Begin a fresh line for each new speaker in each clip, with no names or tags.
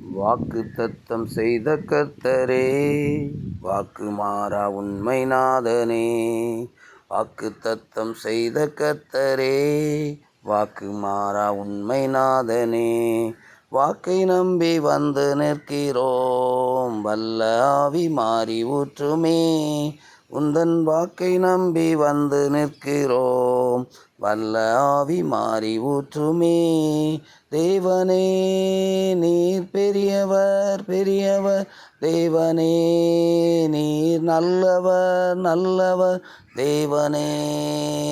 வாக்கு தத்தம் செய்த கர்த்தரே வாக்கு மாறா உண்மை நாதனே வாக்கு தத்தம் செய்த கர்த்தரே வாக்கு மாறா உண்மை நாதனே வாக்கை நம்பி வந்து நிற்கிறோம் வல்ல ஆவி மாறி ஊற்றுமே. உந்தன் வாக்கை நம்பி வந்து நிற்கிறோம். வல்ல ஆவி மாறி ஊற்றுமே. தேவனே நீர் பெரியவர் பெரியவர். தேவனே நீர் நல்லவர் நல்லவர். தேவனே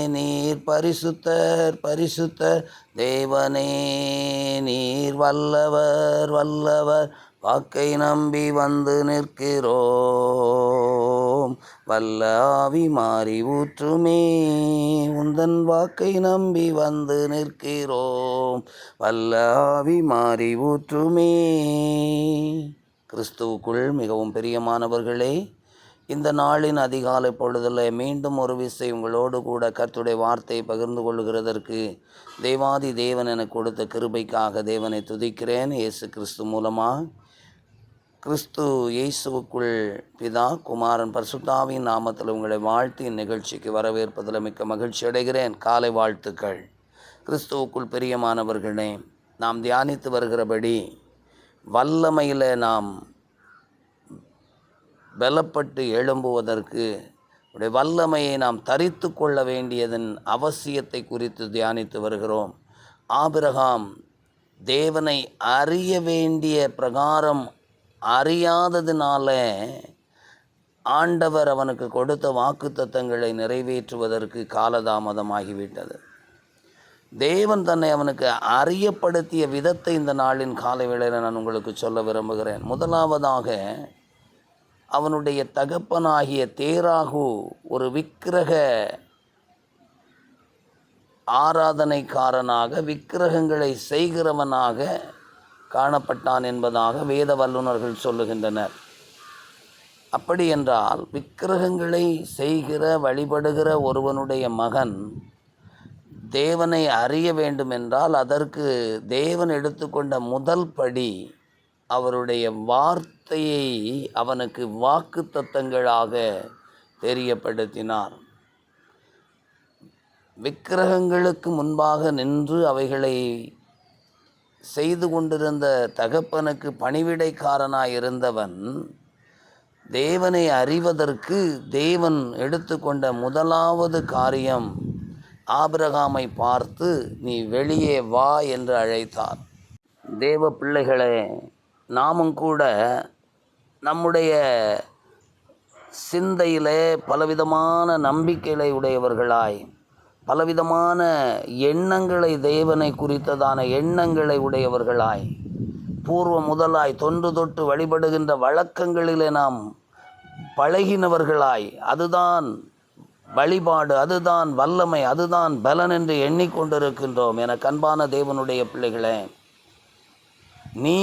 நீர் பரிசுத்தர் பரிசுத்தர். தேவனே நீர் வல்லவர் வல்லவர். வாக்கை நம்பி வந்து நிற்கிறோம். வல்ல ஆவி மாறி ஊற்றுமே. உந்தன் வாக்கை நம்பி வந்து நிற்கிறோம். வல்ல ஆவி மாறி ஊற்றுமே. கிறிஸ்துவுக்குள் மிகவும் பிரியமானவர்களே இந்த நாளின் அதிகாலை பொழுதில் மீண்டும் ஒரு விசை உங்களோடு கூட கர்த்துடைய வார்த்தையை பகிர்ந்து கொள்கிறதற்கு தேவாதி தேவன் எனக்கு கொடுத்த கிருபைக்காக தேவனை துதிக்கிறேன். இயேசு கிறிஸ்து மூலமாக கிறிஸ்து இயேசுவுக்குள் பிதா குமாரன் பரிசுத்தாவின் நாமத்தில் உங்களை வாழ்த்தி இந்நிகழ்ச்சிக்கு வரவேற்பதில் மிக்க மகிழ்ச்சி அடைகிறேன். காலை வாழ்த்துக்கள். கிறிஸ்துவுக்குள் பிரியமானவர்களே நாம் தியானித்து வருகிறபடி வல்லமையில் நாம் பலப்பட்டு எழும்புவதற்கு உடைய வல்லமையை நாம் தரித்து கொள்ள வேண்டியதன் அவசியத்தை குறித்து தியானித்து வருகிறோம். ஆபிரகாம் தேவனை அறிய வேண்டிய பிரகாரம் அறியாததினால ஆண்டவர் அவனுக்கு கொடுத்த வாக்குத்தத்தங்களை நிறைவேற்றுவதற்கு காலதாமதமாகிவிட்டது. தேவன் தன்னை அவனுக்கு அறியப்படுத்திய விதத்தை இந்த நாளின் காலை வேளையில் நான் உங்களுக்கு சொல்ல விரும்புகிறேன். முதலாவதாக அவனுடைய தகப்பனாகிய தேராகு ஒரு விக்கிரக ஆராதனைக்காரனாக விக்கிரகங்களை செய்கிறவனாக காணப்பட்டான் என்பதாக வேத வல்லுநர்கள் சொல்லுகின்றனர். அப்படி என்றால் விக்கிரகங்களை செய்கிற வழிபடுகிற ஒருவனுடைய மகன் தேவனை அறிய வேண்டுமென்றால் அதற்கு தேவன் எடுத்துக்கொண்ட முதல் படி அவருடைய வார்த்தையை அவனுக்கு வாக்கு தத்தங்களாக தெரியப்படுத்தினார். விக்கிரகங்களுக்கு முன்பாக நின்று அவைகளை செய்து கொண்டிருந்த தகப்பனுக்கு பணிவிடைக்காரனாய் இருந்தவன் தேவனை அறிவதற்கு தேவன் எடுத்துக்கொண்ட முதலாவது காரியம் ஆபிரகாமை பார்த்து நீ வெளியே வா என்று அழைத்தார் தேவ பிள்ளைகளே நாமும் கூட நம்முடைய சிந்தையிலே பலவிதமான நம்பிக்கைகளை உடையவர்களாய் பலவிதமான எண்ணங்களை தேவனை குறித்ததான எண்ணங்களை உடையவர்களாய் பூர்வ முதலாய் தொன்று தொட்டு வழிபடுகின்ற வழக்கங்களிலே நாம் பழகினவர்களாய் அதுதான் வழிபாடு அதுதான் வல்லமை அதுதான் பலன் என்று எண்ணிக்கொண்டிருக்கின்றோம் என கண்பான தேவனுடைய பிள்ளைகளே. நீ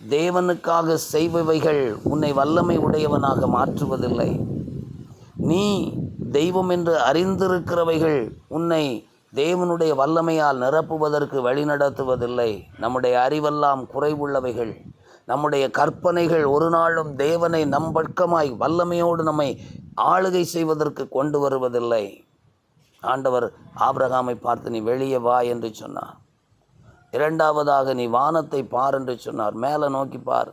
தேவனுக்காக செய்பவைகள் உன்னை வல்லமை உடையவனாக மாற்றுவதில்லை. நீ தெய்வம் என்று அறிந்திருக்கிறவைகள் உன்னை தேவனுடைய வல்லமையால் நிரப்புவதற்கு வழிநடத்துவதில்லை. நம்முடைய அறிவெல்லாம் குறைவுள்ளவைகள். நம்முடைய கற்பனைகள் ஒரு நாளும் தேவனை நம் பக்கமாய் வல்லமையோடு நம்மை ஆளுகை செய்வதற்கு கொண்டு வருவதில்லை. ஆண்டவர் ஆபிரகாமை பார்த்து நீ வெளியே வா என்று சொன்னார். இரண்டாவதாக நீ வானத்தை பார் என்று சொன்னார். மேலே நோக்கி பார்.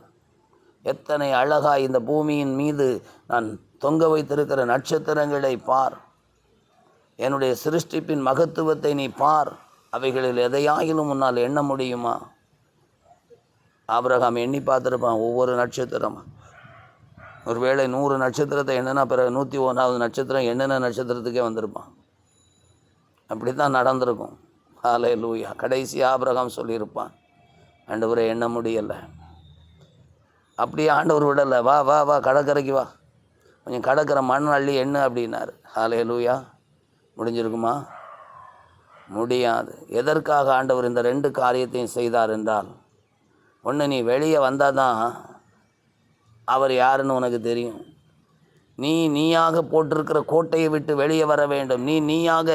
எத்தனை அழகாய் இந்த பூமியின் மீது நான் தொங்க வைத்திருக்கிற நட்சத்திரங்களை பார். என்னுடைய சிருஷ்டிப்பின் மகத்துவத்தை நீ பார். அவைகளில் எதையாயிலும் உன்னால் எண்ண முடியுமா? ஆபிரகாம் எண்ணி பார்த்துருப்பான் ஒவ்வொரு நட்சத்திரம் ஒருவேளை நூறு நட்சத்திரத்தை என்னென்னா பிறகு நூற்றி ஒன்றாவது நட்சத்திரம் என்னென்ன நட்சத்திரத்துக்கே வந்திருப்பான். அப்படி தான் நடந்திருக்கும். ஹாலே லூயா கடைசி ஆபிரகாம் சொல்லியிருப்பான் ஆண்டவரை எண்ண முடியலை. அப்படியே ஆண்டவர் விடலை. வா வா வா கடற்கரைக்கு வா. கொஞ்சம் கடற்கரை மண் அள்ளி எண்ணு அப்படின்னாரு. ஹாலே லூயா முடிஞ்சிருக்குமா? முடியாது. எதற்காக ஆண்டவர் இந்த ரெண்டு காரியத்தையும் செய்தார் என்றால் ஒன்று நீ வெளியே வந்தால் தான் அவர் யாருன்னு உனக்கு தெரியும். நீ நீயாக போட்டிருக்கிற கோட்டையை விட்டு வெளியே வர வேண்டும். நீ நீயாக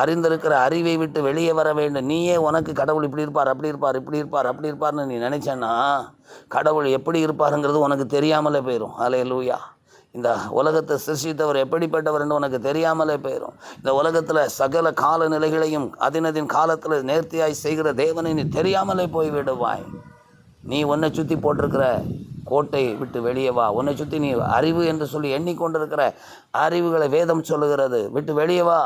அறிந்திருக்கிற அறிவை விட்டு வெளியே வர வேண்டும். நீயே உனக்கு கடவுள் இப்படி இருப்பார் அப்படி இருப்பார் இப்படி இருப்பார் அப்படி இருப்பார்னு நீ நினச்சேன்னா கடவுள் எப்படி இருப்பாருங்கிறது உனக்கு தெரியாமலே போயிடும் அலே லூயா இந்த உலகத்தை சிருஷ்டித்தவர் எப்படிப்பட்டவர்னு உனக்கு தெரியாமலே போயிடும் இந்த உலகத்தில் சகல காலநிலைகளையும் அதினதின் காலத்தில் நேர்த்தியாய் செய்கிற தேவனை நீ தெரியாமலே போய் விடுவாய் நீ உன்னை சுற்றி போட்டிருக்கிற கோட்டை விட்டு வெளியே வா. உன்னை சுற்றி நீ அறிவு என்று சொல்லி எண்ணிக்கொண்டிருக்கிற அறிவுகளை வேதம் சொல்லுகிறது. விட்டு வெளியே வா.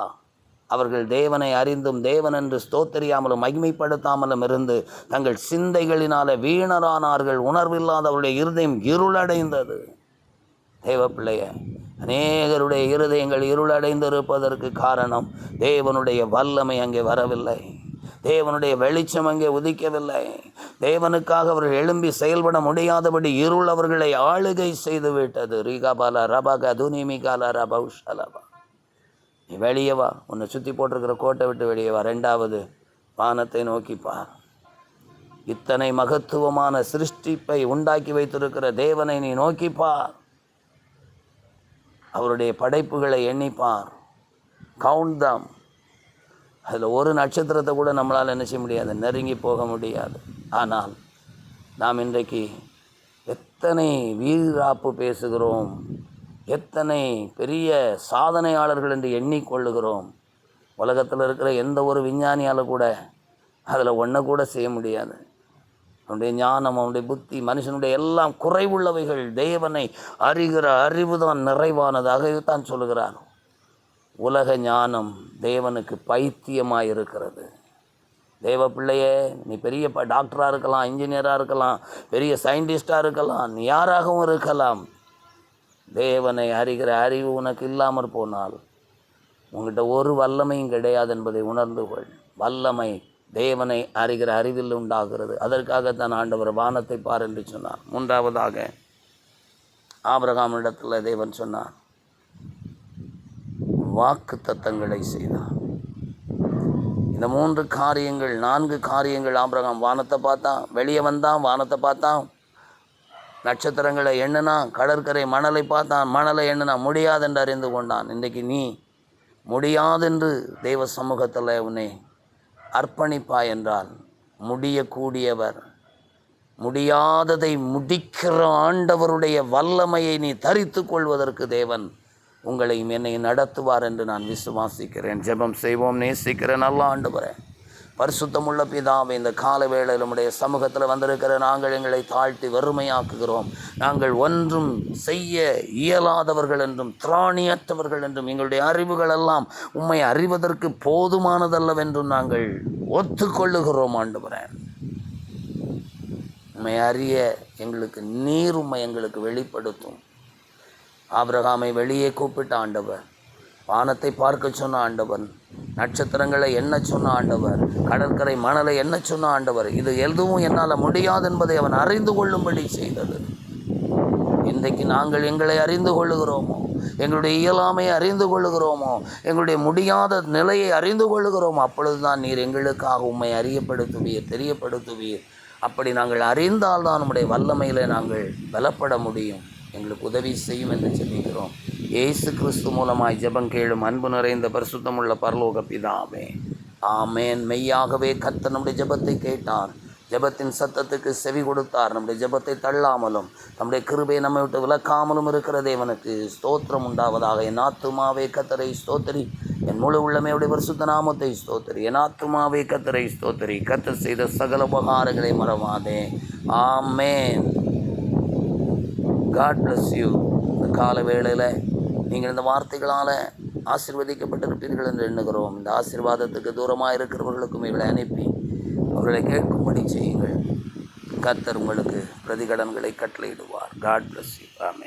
அவர்கள் தேவனை அறிந்தும் தேவன் என்று ஸ்தோத்தரியாமலும் மகிமைப்படுத்தாமலும் இருந்து தங்கள் சிந்தைகளினால வீணரானார்கள். உணர்வில்லாதவருடைய இருதயம் இருளடைந்தது. தேவ பிள்ளைய அநேகருடைய இருதயங்கள் இருளடைந்திருப்பதற்கு காரணம் தேவனுடைய வல்லமை அங்கே வரவில்லை. தேவனுடைய வெளிச்சம் அங்கே உதிக்கவில்லை. தேவனுக்காக அவர்கள் எழும்பி செயல்பட முடியாதபடி இருள் அவர்களை ஆளுகை செய்து விட்டது. ரீகாபாலா ரபாகா துனிமிகாலா ரபௌஷலபா நீ வெளியே வா உன்னை சுற்றி போட்டிருக்கிற கோட்டை விட்டு வெளியே வா. ரெண்டாவது வானத்தை நோக்கிப்பா இத்தனை மகத்துவமான சிருஷ்டிப்பை உண்டாக்கி வைத்திருக்கிற தேவனை நீ நோக்கிப்பா அவருடைய படைப்புகளை எண்ணிப்பார். கவுண்ட் தம் அதில் ஒரு நட்சத்திரத்தை கூட நம்மளால் என்ன செய்ய முடியாது நெருங்கி போக முடியாது. ஆனால் நாம் இன்றைக்கு எத்தனை வீராப்பு பேசுகிறோம் எத்தனை பெரிய சாதனையாளர்கள் என்று எண்ணிக்கொள்ளுகிறோம். உலகத்தில் இருக்கிற எந்த ஒரு விஞ்ஞானியால் கூட அதில் ஒன்றை கூட செய்ய முடியாது. அவனுடைய ஞானம் அவனுடைய புத்தி மனுஷனுடைய எல்லாம் குறைவுள்ளவைகள் தேவனை அறிகிற அறிவு தான் நிறைவானதாகத்தான் சொல்லுகிறார் உலக ஞானம் தேவனுக்கு பைத்தியமாக இருக்கிறது தேவ பிள்ளையே நீ பெரிய ப டாக்டராக இருக்கலாம் இன்ஜினியராக இருக்கலாம் பெரிய சயின்டிஸ்டாக இருக்கலாம் நீ யாராகவும் இருக்கலாம். தேவனை அறிகிற அறிவு உனக்கு இல்லாமற் போனால் உங்கள்கிட்ட ஒரு வல்லமையும் கிடையாது என்பதை உணர்ந்து கொள். வல்லமை தேவனை அறிகிற அறிவில் உண்டாகிறது. அதற்காகத்தான் ஆண்டவர் வானத்தை பார் என்று சொன்னார். மூன்றாவதாக ஆபிரகாமிடத்தில் தேவன் சொன்னார் வாக்கு தத்தங்களை செய்தார். இந்த மூன்று காரியங்கள் நான்கு காரியங்கள் ஆபிரகாம் வானத்தை பார்த்தான் வெளியே வந்தான் வானத்தை பார்த்தான். நட்சத்திரங்களை எண்ணினான் கடற்கரை மணலை பார்த்தான் மணலை எண்ணினான் முடியாதென்று அறிந்து கொண்டான். இன்றைக்கு நீ முடியாதென்று தெய்வ சமூகத்தில் உன்னை அர்ப்பணிப்பாய் என்றால் முடியக்கூடியவர் முடியாததை முடிக்கிற ஆண்டவருடைய வல்லமையை நீ தரித்து கொள்வதற்கு தேவன் உங்களையும் என்னை நடத்துவார் என்று நான் விசுவாசிக்கிறேன். ஜெபம் செய்வோம் நேசிக்கிறேன். நல்லா ஆண்டு வரேன் பரிசுத்தமுள்ள பிதாவை இந்த கால வேளையில் நம்முடைய சமூகத்தில் வந்திருக்கிற நாங்கள் எங்களை தாழ்த்தி வறுமையாக்குகிறோம். நாங்கள் ஒன்றும் செய்ய இயலாதவர்கள் என்றும் திராணியற்றவர்கள் என்றும் எங்களுடைய அறிவுகள் எல்லாம் உண்மை அறிவதற்கு போதுமானதல்லவென்றும் நாங்கள் ஒத்துக்கொள்ளுகிறோம் ஆண்டவரே. உண்மை அறிய எங்களுக்கு நீர் உண்மை எங்களுக்கு வெளிப்படுத்தும். ஆபிரகாமை வெளியே கூப்பிட்ட ஆண்டவர். வானத்தை பார்க்க சொன்ன ஆண்டவன் நட்சத்திரங்களை என்ன சொன்ன ஆண்டவர். கடற்கரை மணலை என்ன சொன்ன ஆண்டவர். இது எதுவும் என்னால் முடியாது என்பதை அவன் அறிந்து கொள்ளும்படி செய்தது. இன்றைக்கு நாங்கள் எங்களை அறிந்து கொள்ளுகிறோமோ? எங்களுடைய இயலாமையை அறிந்து கொள்ளுகிறோமோ? எங்களுடைய முடியாத நிலையை அறிந்து கொள்ளுகிறோமோ? அப்பொழுதுதான் நீர் எங்களுக்காக உண்மை அறியப்படுத்துவீர் தெரியப்படுத்துவீர். அப்படி நாங்கள் அறிந்தால் தான் நம்முடைய வல்லமையில் நாங்கள் பலப்பட முடியும். எங்களுக்கு உதவி செய்யும் என்று ஜெபிக்கிறோம் இயேசு கிறிஸ்து மூலமாய் ஜெபம் கேளும் அன்பு நிறைந்த பரிசுத்தமுள்ள பரலோக பிதாவே. ஆமேன். மெய்யாகவே கத்த நம்முடைய ஜபத்தை கேட்டார். ஜெபத்தின் சத்தத்துக்கு செவி கொடுத்தார். நம்முடைய ஜெபத்தை தள்ளாமலும் நம்முடைய கிருபை நம்மை விட்டு விளக்காமலும் இருக்கிற தேவனுக்கு ஸ்தோத்திரம் உண்டாவதாக. என் ஆத்துமாவே கத்தரை ஸ்தோத்திரி. என் முழு உள்ளமே உடைய பரிசுத்த நாமத்தை ஸ்தோத்திரி. என் ஆத்துமாவே கத்தரை ஸ்தோத்திரி. கத்தர் செய்த சகல உபகாரங்களை மறவாதே. ஆமேன். காட் பிளஸ் யூ இந்த கால வேளையில் நீங்கள் இந்த வார்த்தைகளால் ஆசிர்வதிக்கப்பட்டிருப்பீர்கள் என்று எண்ணுகிறோம். இந்த ஆசீர்வாதத்துக்கு தூரமாக இருக்கிறவர்களுக்கும் இவளை அனுப்பி அவர்களை கேட்கும்படி செய்யுங்கள். கர்த்தர் உங்களுக்கு பிரதிகடன்களை கட்டளையிடுவார். காட் பிளஸ் யூ ஆமே